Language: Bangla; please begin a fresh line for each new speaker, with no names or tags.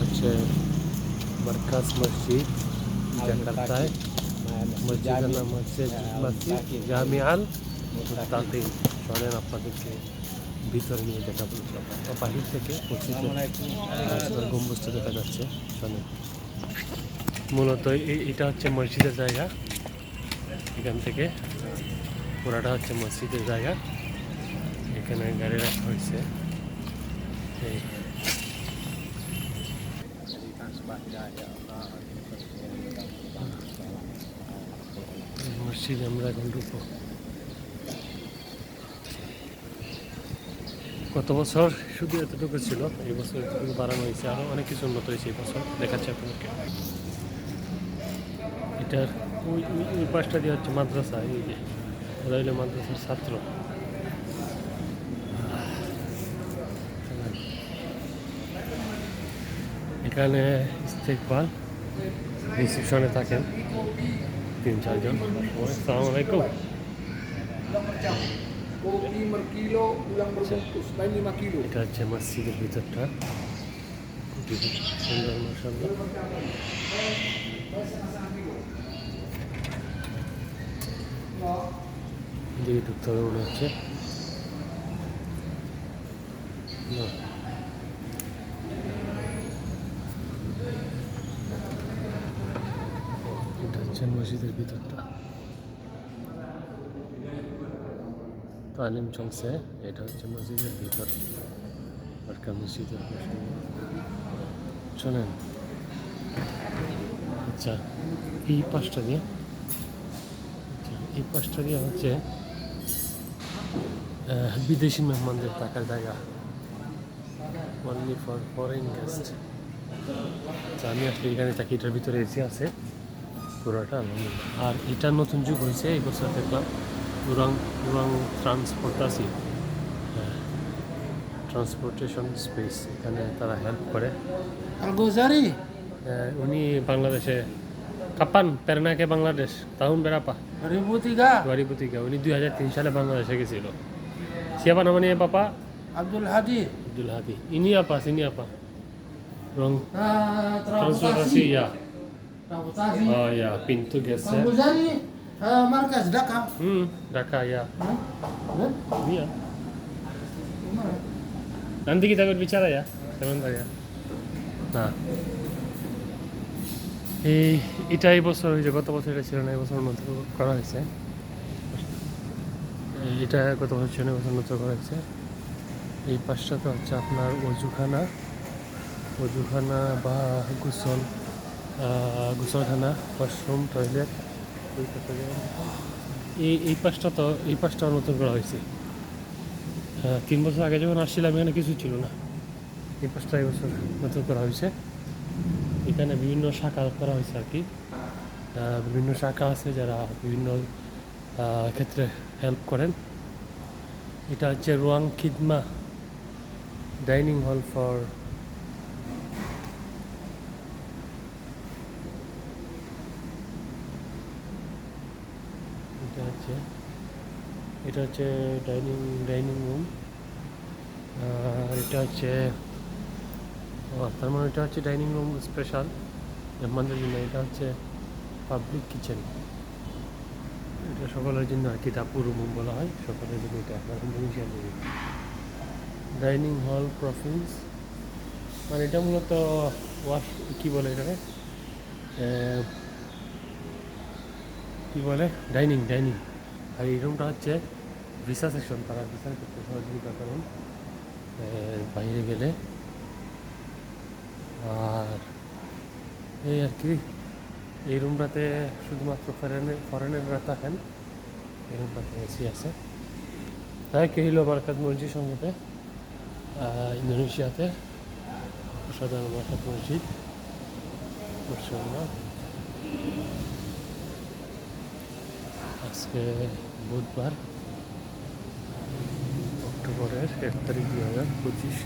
হচ্ছে মার্কাজ মসজিদ জাকার্তায় মসজিদের নাম হচ্ছে মসজিদ জামিয়াল মুস্তাকিম। চলেন আপনাদেরকে ভিতরে নিয়ে দেখাবো। বাহির থেকে আহ, গম্বুজটা দেখা যাচ্ছে। চলেন মূলত এটা হচ্ছে মসজিদের জায়গা। এখান থেকে পুরাটা হচ্ছে মসজিদের জায়গা। এখানে গাড়ি রাখা হয়েছে। এই এই মসজিদে আমরা এখন গত বছর শুধু এতটুকু ছিল, এই বছর এতটুকু বাড়ানো হয়েছে আরও অনেক কিছু উন্নত হয়েছে এই বছর, দেখাচ্ছে আপনাদেরকে। এটার ওই ওই পাশটা দিয়ে হচ্ছে মাদ্রাসা, এই যে, ওরা মাদ্রাসার ছাত্র। এখানে ইস্তেকবাল রিসেপশনে থাকেন তিন চারজন সালাম আলাইকুম
Kopi per kilo, ulang berbungkus, lain 5 kilo.
এটা হচ্ছে মসজিদের ভিতরটা সুন্দর মশাল্লাহ দিকে ঢুকতে হবে মনে হচ্ছে না। এটা মসজিদের ভিতরটা। তালিম চলছে এটা হচ্ছে মসজিদের ভিতর। সরকার মসজিদের শোনেন। আচ্ছা এই পাশটা দিয়ে। আচ্ছা, এই পাশটা দিয়ে হচ্ছে বিদেশি মেহমানদের থাকার জায়গা। অনলি ফর ফরেন গেস্ট আমি আসলে এখানে থাকি এটার ভিতরে এসি আছে। পুরোটা আর এটা নতুন যুগ হয়েছে এই বছর দেখলাম উরাং উরাং ট্রান্সপোর্ট আছে ট্রান্সপোর্টেশন স্পেস এখানে তারা হেল্প করে।
Al
উনি বাংলাদেশে কাপান পেরনাকে বাংলাদেশ তাহুন বেড়াপা।
2003,
গরিবতিকা উনি দুই হাজার তিন সালে বাংলাদেশে গেছিল। bapak
Abdul Hadi,
Abdul Hadi ini apa sini apa ruang
uh,
transportasi ya
Transportasi.
Oh ya pintu geser
Ghazali, uh, markas Dhaka.
hmm Dhaka ya
Huh?
iya nanti kita berbicara ya sebentar ya nah এই এটা এই বছর ওই গত বছর এটা ছিল না এই বছর নতুন করা হয়েছে এটা গত বছর ছিল বছর নতুন করা হয়েছে এই পাশটাতে হচ্ছে আপনার অজুখানা অজুখানা বা গোসল গোসলখানা, ওয়াশরুম, টয়লেট পাশটা এই এই পাশটা তো, এই পাশটাও নতুন করা হয়েছে। তিন বছর আগে যখন আসছিলাম, এখানে কিছু ছিল না। এই পাশটা এই বছর নতুন করা হয়েছে। এখানে বিভিন্ন শাখা করা হয়েছে আর কি। বিভিন্ন শাখা আছে যারা বিভিন্ন ক্ষেত্রে হেল্প করেন। এটা হচ্ছে রোয়াং খিদমা ডাইনিং হল ফর হচ্ছে। এটা হচ্ছে ডাইনিং ডাইনিং রুম। আর এটা হচ্ছে তার মানে এটা হচ্ছে ডাইনিং রুম স্পেশাল। মেহমানদের জন্য এটা হচ্ছে পাবলিক কিচেন। এটা সকলের জন্য আর কি টাপু রুম বলা হয়। সকলের জন্য এটা ডাইনিং হল প্রফিন্স মানে এটা মূলত ওয়াশ, কি বলে এটাকে? কি বলে? Dining dining. আর এই রুমটা হচ্ছে ভিসা সেকশন তারা ভিসার করতে সহযোগিতা করেন। বাইরে গেলে। আর এই আর কি, এই রুমটাতে শুধুমাত্র ফরেনের ফরেনাররা থাকেন। এই রুমটাতে এসি আছে। তাই কেহিল মার্কাত মসজিদ সঙ্গেতে ইন্দোনেশিয়াতে অসাধারণ মার্কাত মসজিদ। মাশাআল্লাহ। আজকে বুধবার অক্টোবরের এক তারিখ দু হাজার পঁচিশ।